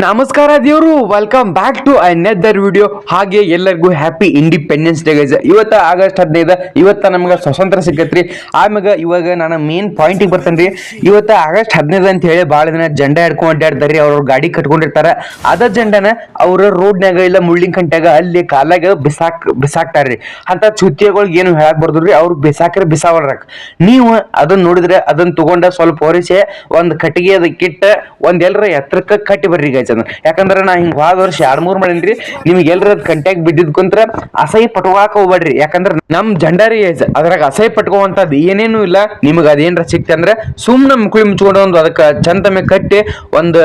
ನಮಸ್ಕಾರ ದೇವರು welcome back to another video ಹಾಗೆ ಎಲ್ಲರಿಗೂ ಹ್ಯಾಪಿ ಇಂಡಿಪೆಂಡೆನ್ಸ್ ಡೇ ಗೈಸ್ ಇವತ್ತ ಆಗಸ್ಟ್ ಹದಿನೈದು, ಇವತ್ತ ನಮ್ಗೆ ಸ್ವತಂತ್ರ ಸಿಕ್ಕತ್ರಿ. ಆಮ್ಯಾಗ ಇವಾಗ ನಾನು ಮೇನ್ ಪಾಯಿಂಟಿಗೆ ಬರ್ತೇನೆ ರೀ ಇವತ್ತ ಆಗಸ್ಟ್ ಹದಿನೈದು ಅಂತ ಹೇಳಿ ಭಾಳ ದಿನ ಜಂಡ ಹಿಡ್ಕೊಂಡು ಅಡ್ಡಾಡ್ತಾರ್ರಿ ಅವ್ರ ಗಾಡಿ ಕಟ್ಕೊಂಡಿರ್ತಾರೆ. ಅದ ಜಂಡನ ಅವ್ರ ರೋಡ್ನ್ಯಾಗ ಇಲ್ಲ ಮುಳ್ಳಿನ ಕಂಟ್ಯಾಗ ಅಲ್ಲಿ ಕಾಲಾಗ ಬಿಸಾಕ್, ಬಿಸಾಕ್ತಾರ್ರಿ. ಅಂತ ಚುತ್ತಿಯಗಳಿಗೆ ಏನು ಹೇಳಕ್ ಬರ್ದ್ರಿ, ಅವ್ರು ಬಿಸಾಕ್ರೆ ಬಿಸಾವಲ್ರಕ್. ನೀವು ಅದನ್ನ ನೋಡಿದ್ರೆ ಅದನ್ನ ತಗೊಂಡ ಸ್ವಲ್ಪ ಹೊರಿಸಿ ಒಂದು ಕಟ್ಟಿಗೆ ಅದಕ್ಕಿಟ್ಟ ಒಂದ್ ಎಲ್ರ ಎತ್ತರಕ್ಕ ಕಟ್ಟಿ ಬರ್ರಿ ಗೈಸ್ ಅದನ್ನ ಯಾಕಂದ್ರೆ ನಾ ಹಿಂಗ್ ಹೋದ ವರ್ಷ, ಎರಡ್ ಮೂರ್ ಮಾಡೇನ್ರಿ ನಿಮ್ಗೆ ಎಲ್ರ ಕಂಟ್ಯಾಗ ಬಿದ್ದಿದ್ ಕುಂತ್ರ ಅಸಹ್ಯ ಪಟ್ಕೋಕ ಹೋಗ್ಬೇಡ್ರಿ. ಯಾಕಂದ್ರೆ ನಮ್ ಜಂಡಾರಿ ಏಜ್, ಅದ್ರಾಗ ಅಸಹ್ಯ ಪಟ್ಕೋವಂಥದ್ದು ಏನೇನು ಇಲ್ಲ. ನಿಮಗೆ ಅದೇನ್ರ ಸಿಕ್ತೆ ಅಂದ್ರೆ ಸುಮ್ನ ಮುಕುಳಿ ಮುಚ್ಕೊಂಡು ಒಂದು ಅದಕ್ಕ ಚಂದ ಮೇಲೆ ಕಟ್ಟಿ ಒಂದು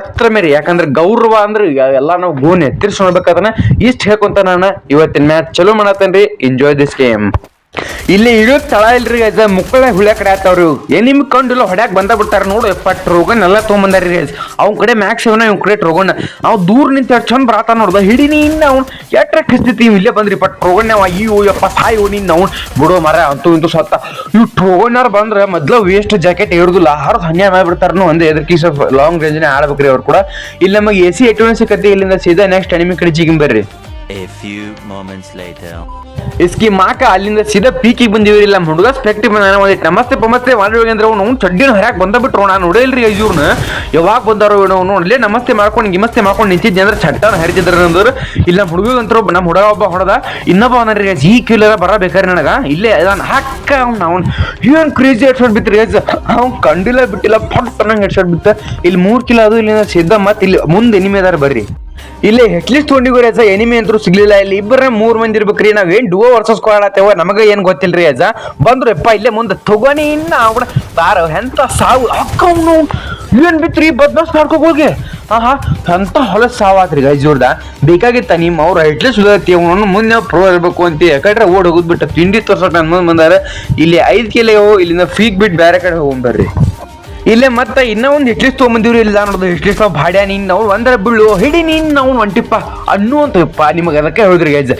ಎತ್ತರ ಮೇರಿ, ಯಾಕಂದ್ರೆ ಗೌರವ ಅಂದ್ರೆ ಎಲ್ಲ ನಾವು ಗೂನ್ ಎತ್ತಿರ್ಸಿ ನೋಡ್ಬೇಕಾದ್ರೆ ಇಷ್ಟ ಹೇಳ್ಕೊಂತ ನಾನು ಇವತ್ತಿನ ಮ್ಯಾಚ್ ಚಲೋ ಮಾಡತ್ತೇನ್ರಿ. ಎಂಜಾಯ್ ದಿಸ್ ಗೇಮ್ ಇಲ್ಲಿ ಇಳಿಯೋ ತಳ ಇಲ್ರಿ ಅದ ಮುಕ್ಕಳ ಹುಳ್ಯ ಕಡೆ ಆತವ್ರಿ. ಏನ್ ನಿಮ್ ಕಂಡಿಲ್ಲ, ಹೊಡ್ಯಾಕ್ ಬಂದ ಬಿಡ್ತಾರ ನೋಡು. ಎಪ್ಪಟ್ ರೋಗನ್ ಎಲ್ಲ ತೊಗೊಂಬಂದಾರಿ ಅವ್ನ ಕಡೆ ಮ್ಯಾಕ್ಸ್ ಇವನ ಇವ್ ಕಡೆ ರೋಗನ್. ಅವ್ ದೂರ ನಿಂತ ಚಂದ್ ಚಂದ ಬರಾತ ನೋಡ್ದ ಹಿಡಿನಿ ಇನ್ನ ಅವ್ನು. ಎಟ್ರ ಕಿಸ್ತಿತಿ ಇವ್ ಇಲ್ಲೇ ಬಂದ್ರಿ. ಪಟ್ ರೋಗನ್ ಅವ ಅಯ್ಯೋ ಯಪ್ಪ ಸಾಯಿ ನಿನ್ ಅವ್ನ್. ಬಿಡೋ ಮರ ಅಂತೂ ಇಂತೂ ಸತ್ತ. ಇವ್ ಟ್ರೋಗನ್ನರ್ ಬಂದ್ರ ಮೊದ್ಲ ವೇಸ್ಟ್ ಜಾಕೆಟ್ ಇರುದಿಲ್ಲ ಹರಿದ್ ಹನ್ನೆರಡು ಮಾಡ್ಬಿಡ್ತಾರನು ಒಂದೇ ಎದ್ರ ಲಾಂಗ್ ಲಾಂಗ್ ರೇಂಜ್ನೇ ಆಡ್ಬೇಕ್ರಿ ಅವ್ರು ಕೂಡ. ಇಲ್ಲಿ ನಮಗೆ ಎ ಸಿ ಎಟುವನ್ ಸಿಕ್ಕತ್ತೆ. ಇಲ್ಲಿಂದ ಸೀದಾ ನೆಕ್ಸ್ಟ್ ಅನಿಮಿ ಕಡೆ ಜಿಗಿಂಬರ್ರಿ. A few moments later. ಇಸ್ಕಿ ಮಾಕ ಅಲ್ಲಿಂದ ಸೀದಾ ಪೀಕಿಗೆ ಬಂದಿವ್ರಿ ಇಲ್ಲ, ಹುಡುಗ ನಾನು ಒಂದಿಟ್ಟು ನಮಸ್ತೆ ಪಮಸ್ತೆ ಮಾಡಿ ಅಂದ್ರೆ ಅವ್ನು ಚಡ್ಡಿನ ಹರ್ಯಾಕ್ ಬಂದ ಬಿಟ್ರು ನಾನು ನೋಡಿಲ್ರಿ ಐಜೂರ್ನ. ಯಾವಾಗ ಬಂದಾರೋ ಏನೋ ಅಲ್ಲೇ ನಮಸ್ತೆ ಮಾಡ್ಕೊಂಡು ಗಿಮಸ್ತೆ ಮಾಡ್ಕೊಂಡು ನಿಂತಿದ್ದೆ ಅಂದ್ರೆ ಚಟ್ಟನ ಹರಿತಿದ್ರ ಅಂದ್ರೆ ಇಲ್ಲ ನಮ್ಮ ಹುಡುಗಂತರು ನಮ್ಮ ಹುಡುಗ ಒಬ್ಬ ಹೊಡೆದ. ಇನ್ನೊಬ್ಬ ಅವನರಿ ಈ ಕಿಲ್ಲರ ಬರಬೇಕಾರೆ ನನಗೆ? ಇಲ್ಲೇ ಅದಾನ. ಹಾಕ ಅವ್ನು ಅವ್ನು. ಏನು ಕ್ರೇಜಿ ಹೆಡ್ಶಾಟ್ ಬಿತ್ತು ಬಿತ್ರಿ ಅವ್ನು ಕಂಡಿಲ್ಲ ಬಿಟ್ಟಿಲ್ಲ, ಪಟ್ ಅನ್ನಂಗೆ ಹೆಡ್ಶಾಟ್ ಬಿತ್ತ. ಇಲ್ಲಿ ಮೂರು ಕಿಲೋ ಅದು, ಇಲ್ಲಿಂದ ಸಿದ್ಧ ಮತ್ತೆ ಇಲ್ಲಿ ಮುಂದೆ ಎನಿಮೆ ಅದಾರ ಬರ್ರಿ. ಇಲ್ಲಿ ಅಟ್ಲೀಸ್ಟ್ ರೀ ಅಜ್ಜ, ಎನಿಮಿ ಅಂತೂ ಸಿಗ್ಲಿಲ್ಲ. ಇಲ್ಲಿ ಇಬ್ಬರ ಮೂರ್ ಮಂದಿ ಇರ್ಬೇಕ್ರಿ. ನಾವ್ ಏನ್ ಡುವೋ ವರ್ಸಸ್ ಕೊಡತ್ತೇವ ನಮಗ ಏನ್ ಗೊತ್ತಿಲ್ರಿ ಅಜ್ಜ? ಬಂದ್ರು, ಯಪ್ಪ, ಇಲ್ಲೇ ಮುಂದೆ ತಗೋನಿ ಇನ್ನ ಅವ್ನ. ಬಾರ, ಎಂತ ಸಾವು? ಅಕ್ಕವ್ನು ಏನ್ ಬಿತ್ರಿ? ಬದ್ಮಾಸ್ ಮಾಡ್ಕೋಬೋಗಿ ಆಹಾ, ಎಂತ ಹೊಲ ಸಾವಾತ್ರಿ ಗೈಸ್ ಇವ್ರದ? ಬೇಕಾಗಿತ್ತ ನಿಮ್ಮ ಅವ್ರ ಅಟ್ಲೀಸ್ಟ್ ಸುಧಾರ್ತಿ ಅವನು. ಮುಂದೆ ಪ್ರೋ ಇರ್ಬೇಕು ಅಂತ. ಯಾಕಂದ್ರೆ ಓಡ್ ಹೋಗುದ್ ಬಿಟ್ಟು ತಿಂಡಿ ತೋರ್ಸಕ್ ನನ್ ಮುಂದೆ ಬಂದಾರ. ಇಲ್ಲಿ ಐದ್ ಕಿಲೋ ಇಲ್ಲಿಂದ ಫೀಕ್ ಬಿಟ್ಟು ಬೇರೆ ಕಡೆ ಹೋಗ್ಬರ್ರಿ ಇಲ್ಲೇ ಮತ್ತೆ ಇನ್ನೂ ಒಂದು ಹಿಟ್ಲಿಸ್ ತೊಗೊಂಬಂದಿವ್ರಿ ಇಲ್ಲ ನೋಡೋದು ಹಿಟ್ಲಿಸ್ ನಾವು ಭಾಡ್ಯ ನೀನು ನಾವು ಒಂದರ ಬೀಳು, ಹಿಡಿ ನೀನು ನಾವು ಒಂಟಿಪ್ಪ, ಅನ್ನು ಅಂತಪ್ಪ, ನಿಮಗೆ ಅದಕ್ಕೆ ಹೇಳಿದ್ರಿ ಗೈಜ್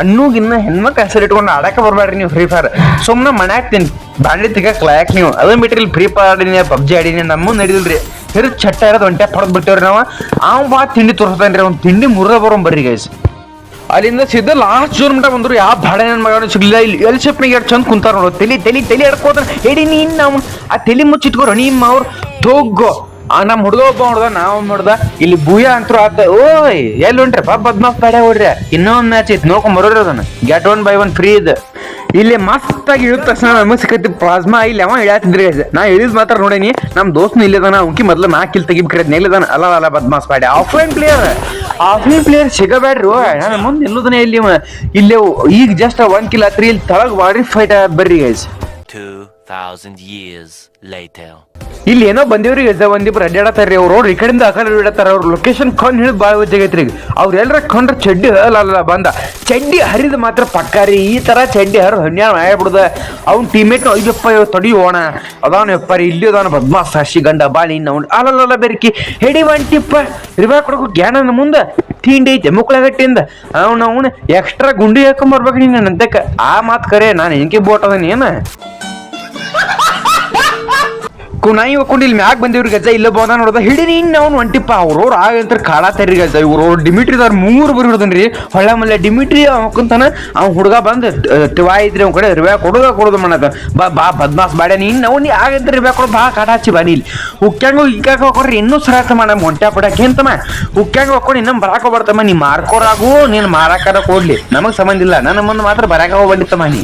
ಅನ್ನೂಗ ಇನ್ನ ಹೆಣ್ಮಕ್ಳು ಹೆಸರು ಇಟ್ಕೊಂಡು ಆಡಕ್ಕೆ ಬರಬೇಡ್ರಿ ನೀವು ಫ್ರೀ ಫೈರ್ ಸುಮ್ಮನೆ ಮನೆ ತಿನ್ ಬಾಂಡಿ ತಿಕ್ಕ ಲಾಯಕ್ ನೀವು. ಅದನ್ನ ಬಿಟ್ರಿ ಇಲ್ಲಿ ಫ್ರೀ ಫೈರ್ ಆಡಿನಿ, ಪಬ್ಜಿ ಆಡಿನಿ ನಮ್ಮ ನಡೀಲ್ರಿ. ಹಿರಿದು ಚಟ್ಟ ಇರೋದು ಒಂಟೆ ಪಡೆದು ಬಿಟ್ಟವ್ರಿ ನಾವು. ಅವ್ ಬಾ ತಿಂಡಿ ತೋರಿಸ್ತಾನ್ರಿ ಅವ್ನು ತಿಂಡಿ ಮುರಿದ ಬರೋನ್ ಬರ್ರಿ ಗೈಸ್ ಅಲ್ಲಿಂದ ಸಿದ್ಧ ಲಾಸ್ಟ್ ಜೋನ್ ಮಟ ಬಂದ್ರು ಯಾವ ಬಾಡ ನನ್ನ ಮಗನ ಸಿಗ್ಲಿಲ್ಲ, ಇಲ್ಲಿ ಎಲ್ ಶೇಪ್ನಾಗ ಎರಡು ಚಂದ ಕುಂತಾರ ನೋಡು. ತಲೆ ತಲೆ ತಲೆ ಎಡ್ಕೋದ್ರ ಎಡಿ ನೀನ್ ನಾವು ಆ ತೆಲಿ ಮುಚ್ಚಿಟ್ಕೋ ನಿಮ್ಮ ಅವ್ರು ತೋಗೋ ಆ ನಮ್ಮ ಹುಡುಗ ಒಬ್ಬ ಹೊಡ್ದ ನಾವು ಮಾಡ್ದ ಇಲ್ಲಿ ಭೂಯ ಅಂತೂ ಆತ, ಓಯ್ ಎಲ್ಲಿ ಉಂಟ್ರಿ ಪಾಪ ಬದ್ಮಾಸ್ ಬೇಡ ಹೊಡ್ರಿ. ಇನ್ನೊಂದು ಮ್ಯಾಚ್ ಐತಿ, ನೋಡ್ಕೊಂಡ್ ಬರೋರಿ get one buy one free ಇದು. ಇಲ್ಲಿ ಮಸ್ತಾಗಿ ಇಳಿದ ತಕ್ಷಣ ನಮಗೆ ಪ್ಲಾಸ್ಮಾ, ಇಲ್ಲಿ ಅವ ಗೈಸ್. ನಾ ಇಳಿದ್ ಮಾತ್ರ ನೋಡೇನಿ ನಮ್ಮ ದೋಸ್ತ್ನು ಇಲ್ಲದಾನ ಉಂಕಿ ಮೊದ್ಲು ನಾ ಕಿಲ್ ತೆಗಿಬೇಕ್ರಿ ನೆಲ್ಲಿದಾನ ಅಲ್ಲ ಅಲ್ಲ ಬದ್ಮಾಸ್ ಪಾಡೆ ಆಫ್ಲೈನ್ ಪ್ಲೇಯರ್ ಆಫ್ಲೈನ್ ಪ್ಲೇಯರ್ ಸಿಗಬೇಡ್ರು ನಾನು ಮುಂದೆ ನಿಲ್ಲುದನೇ ಇಲ್ಲಿ. ಇಲ್ಲಿ ಈಗ ಜಸ್ಟ್ ಒನ್ ಕಿಲ್ ಆತ್ರಿ, ಇಲ್ಲಿ ತಳಗ್ ಬಾಡಿ ಫೈಟ್ ಬರ್ರಿ ಗೈಸ್ 2000 years later. ಇಲ್ಲಿ ಏನೋ ಬಂದಿವ್ರಿ ಒಂದಿಬ್ರು ಅಡ್ಡಾಡತ್ತಾರ್ರಿ ಅವ್ರು. ಅವ್ರು ಈ ಕಡೆಯಿಂದ ಆ ಇಡತ್ತಾರ ಅವ್ರ ಲೊಕೇಶನ್ ಕಂಡು ಹಿಡಿದು ಭಾಳ ವಜ್ಜಾಗೈತ್ರಿ ಈಗ. ಎಲ್ಲರ ಕೊಂಡ್ರೆ ಚಡ್ಡಿ ಅಲ್ಲ ಬಂದ. ಚಡ್ಡಿ ಹರಿದ ಮಾತ್ರ ಪಕ್ಕಾರಿ ಈ ತರ ಚಡ್ಡಿ ಹರಿದು ಹನ್ಯಾರ ಮಾಡ್ಬಿಡ್ದ ಅವ್ನ ಟೀಮೇಟ್ ಅಯ್ಯಪ್ಪ ತೊಡಿ ತಡಿಯೋಣ. ಅದಾನ ಯಪ್ಪ ರೀ ಇಲ್ಲಿ ಅದಾನ ಬದ್ಮಾಸ್ ಗಂಡ, ಬಾಳಿ ಅವ್ನು ಅಲ್ಲಲ್ಲ ಬೆರ್ಕಿ. ಹೆಡಿ ಒಂಟಿಪ್ಪ ರಿವಾ ಕೊಡಕು ಜ್ಞಾನನ ಮುಂದೆ. ತಿಂಡಿ ಐತೆ, ಮುಕ್ಳಗಟ್ಟಿಂದ. ಅವ್ನ, ಅವ್ನು ಎಕ್ಸ್ಟ್ರಾ ಗುಂಡಿ ಹಾಕೊಂಬರ್ಬೇಕು ನೀನು ನಂತಕ್ಕ ಆ ಮಾತು ಕರೆ, ನಾನು ಹೆಂಗೆ ಬೋಟ್ ಅದನ್ನ ಕುನಾಯಿ ಹೋಗ್ಕೊಂಡು ಇಲ್ಲಿ ಮ್ಯಾಗ ಬಂದಿವ್ರಿ ಗಜ್ಜ. ಇಲ್ಲ ಬಂದ ನೋಡ್ದ. ಹಿಡಿನಿ ಇನ್ನು ಅವ್ನು ಒಂಟಿಪ್ಪ. ಅವ್ರವ್ರು ಆಗಂತ ಕಾಡಾತಾರ್ರಿ ಗಜ್ಜ. ಇವ್ರು ಡಿಮಿಟ್ರಿದವ್ರು ಮೂರು ಬರಿ ರೀ ಹೊಳ್ಳ ಮಲ್ಲೆ ಡಿಮಿಟ್ರಿ ಹಾಕೊಂತಾನ ಅವ್ನ ಹುಡುಗ ಬಂದು ತಿವಾ ಇದ್ರಿ ಅವ್ನ ಕಡೆ ರಿವ್ಯಾ ಕೊಡುಗ ಕೊಡೋದು ಮಾಡದ ಬಾ ಬಾ, ಬದ್ಮಾಸ್ ಬಾಡ ನೀನ್ ಅವ್ನಿ ಆಗಂತ ರಿವ್ಯಾ ಕೊಡು ಬಾ ಕಾಡಾಚಿ ಬಾ ನೀಲಿ. ಉಕ್ಕ್ಯಾಂಗ ಇಕ್ಕಾಗ ಹೋಗ್ರಿ ಇನ್ನೂ ಸರಾತ ಮಾಡ ಮೊಂಟ್ಯಾ ಪಡಕ್ಕೆ ಎಂತಮ್ಮ? ಹುಕ್ಕ್ಯಾಂಗ ಹೋಗ್ಕೊಂಡು ಇನ್ನೂ ಬರಾಕ ಬರ್ತಮ್ಮ ನೀ ಮಾರ್ಕೋರಾಗು ನೀನು ಮಾರಾಕಾರ ಕೊಡ್ಲಿ ನಮಗೆ ಸಂಬಂಧ ಇಲ್ಲ. ನನ್ನ ಮುಂದೆ ಮಾತ್ರ ಬರಾಕ ಹೋಗ್ಬಂಡಿತ್ತಮ್ಮ ನೀ.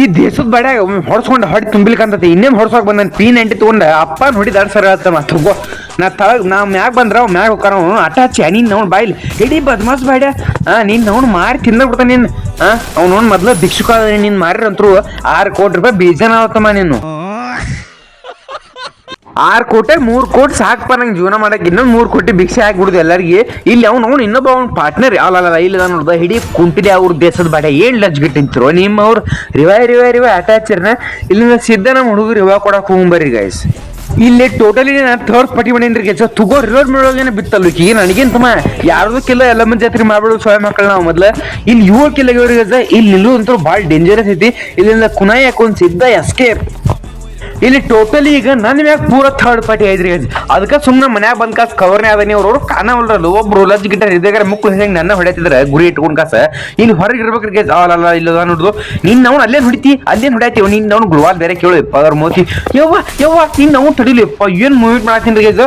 ಈ ದೇಶದ ಬಡ ಹೊಡ್ಸ್ಕೊಂಡು ಹೊಡಿ ತುಂಬಿಲ್ಕಂತತಿ. ಇನ್ನೇನು ಹೊಡ್ಸೋಕೆ ಬಂದ ಪಿ ನೈಂಟಿ ತೊಗೊಂಡ ಅಪ್ಪ ನೋಡಿ ದಾಡ್ ಸರ್ ಹೇಳ್ತ ಮತ್ತೆ ನಾ ತಳಗ್ ನಾ ಮ್ಯಾಗ ಬಂದ್ರ ಮ್ಯಾಗ ಹೋಗ್ಕಾರ ಅವನು. ಅಟ್ಟ ಹಚ್ಚಿ ನೀನ್ ಅವ್ನು ಬಾಯ್ಲಿ. ಇಡೀ ಬದ್ಮಾಸ್ ಬೇಡ ಹಾ ನೀನ್ ಅವ್ನು ಮಾರಿ ತಿಂದ ಬಿಡ್ತಾನ ನಿನ್. ಹಾ ಅವ್ನು ಅವ್ನು ಮೊದ್ಲು ಭಿಕ್ಷುಕ ನೀನು ಮಾರಿರಂತರು. ಆರು ಕೋಟಿ ರೂಪಾಯಿ ಬೀಜನ ಆಗುತ್ತಮ್ಮ ನೀನು. ಆರು ಕೋಟೆ, ಮೂರು ಕೋಟಿ ಸಾಕಪ್ಪ ನಂಗೆ ಜೀವನ ಮಾಡಕ್ಕೆ ಇನ್ನೊಂದು ಮೂರು ಕೋಟಿ ಭಿಕ್ಷೆ ಹಾಕ್ಬಿಡುದು ಎಲ್ಲರಿಗೆ. ಇಲ್ಲಿ ಅವ್ನು ಅವ್ನು ಇನ್ನೊಬ್ಬ ಅವ್ನ ಪಾರ್ಟ್ನರ್ ಅಲ್ಲ ಇಲ್ಲ ನೋಡ್ದ ಹಿಡಿ ಕುಂಟಿದೆ ಅವ್ರ ದೇಶದ ಬಾಡ. ಏನ್ ಲಜ್ ನಿಂತಿರೋ ನಿಮ್ಮ ಅವ್ರು ರಿವೈ ರಿವೈ ರಿವಾಯ್ ಅಟ್ಯಾಚರ್ನ ಇಲ್ಲಿಂದ ಸಿದ್ಧ ನಮ್ಮ ಹುಡುಗರು ರಿವಾ ಕೊಡಕ್ಕೆ ಹೋಗ್ಬರ್ರಿ ಗೈಸ್ ಇಲ್ಲಿ ಟೋಟಲಿ ನಾನು ಥರ್ಡ್ ಪಟ್ಟಿ ಮಾಡೀನಿ ಕೆಲಸ ತುಗೋ ರಿವರ್ ಮೇಳೋಗೇನೆ ಬಿತ್ತಲ್ಲ. ಈಗ ನನಗೇನು ತಮ್ಮ ಯಾರ್ದಕ್ಕಿಲ್ಲ ಎಲ್ಲ ಮಂದಿ ಜಾತ್ರೆ ಮಾಡ್ಬಿಡು ಸ್ವಯಂ ಮಕ್ಕಳು ನಾವು ಮೊದಲ. ಇಲ್ಲಿ ಏಳು ಕಿಲೋಗೆ ಇಲ್ಲಿ ನಿಲ್ಲುವಂತೂ ಭಾಳ ಡೇಂಜರಸ್ ಐತಿ. ಇಲ್ಲಿಂದ ಕುನಾಯಿ ಹಾಕೊಂಡು ಸಿದ್ಧ ಎಸ್ಕೇಪ್ ಇಲ್ಲಿ ಟೋಟಲಿ ಈಗ ನನ್ನ ಮ್ಯಾಗ ಪೂರ ಥರ್ಡ್ ಪಾರ್ಟಿ ಐದ್ರಿ ಅದಕ್ಕೆ ಸುಮ್ಮನೆ ಮನ್ಯಾಗ ಬಂದ್ ಕಾಸು ಕವರ್ನೇ ಆದ ನೀವು ಅವ್ರವ್ರು ಕಾಣವಲ್ರಲ್ಲ, ಒಬ್ರು ಲಜ್ ಗಿಟ್ಟ ಇದ್ದಾಗ ಮುಕ್ಳು ಹೆಂಗೆ ನನ್ನ ಹೊಡೆಯತಿದ್ರೆ, ಗುರಿ ಇಟ್ಕೊಂಡು ಕಾಸ. ಇಲ್ಲಿ ಹೊರಗೆ ಇರ್ಬೇಕ್ರಿ ಗೈಸ್. ಅಲ್ಲ ಇಲ್ಲ ನೋಡುದು. ನಿನ್ ಅವ್ನು ಅಲ್ಲೇ ಹೊಡಿತಿ? ಅಲ್ಲೇ ಹೊಡ್ಯಾತಿ? ನಿನ್ನ ಅವ್ನು ಗುಳವಾಲ್ ಬೇರೆ ಕೇಳು ಪದರ್ ಮೋತಿ. ಯವ್ವ ಯವ್ವ ನಿನ್ ಅವ್ನು ತಡಿಲಿಪ್ಪ ಏನ್ ಮಾಡ್ತೀನಿ ರೀ ಗೈಸ್?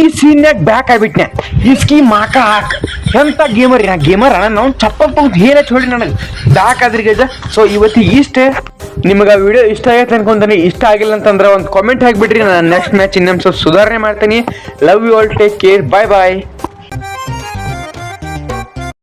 ಈ ಸೀನ್ಯಾಗ ಬ್ಯಾಕ್ ಆಗ್ಬಿಟ್ನೆ. ಇಸ್ಕಿ ಮಾಕ ಹಾಕ್. ಎಂತ ಗೇಮರ್ ನಾ? ಗೇಮರ್ ಅಣ್ಣ ನಾವು ಚಪ್ಪ ಏನೇ ಚೋಡಿ ನನಗೆ? ಬ್ಯಾಕ್ ಆದ್ರಿ ಗೇಜ ಸೊ ಇವತ್ತಿಗೆ ಇಷ್ಟೇ ನಿಮಗೆ ಆ ವಿಡಿಯೋ ಇಷ್ಟ ಆಗೈತೆ ಅನ್ಕೊಂತಾನೆ. ಇಷ್ಟ ಆಗಿಲ್ಲ ಅಂತಂದ್ರೆ ಒಂದು ಕಾಮೆಂಟ್ ಹಾಕಿಬಿಟ್ರಿ. ನಾನು ನೆಕ್ಸ್ಟ್ ಮ್ಯಾಚ್ ಇನ್ನೊಂದು ಸ್ವಲ್ಪ ಸುಧಾರಣೆ ಮಾಡ್ತೀನಿ. Love you all take care bye bye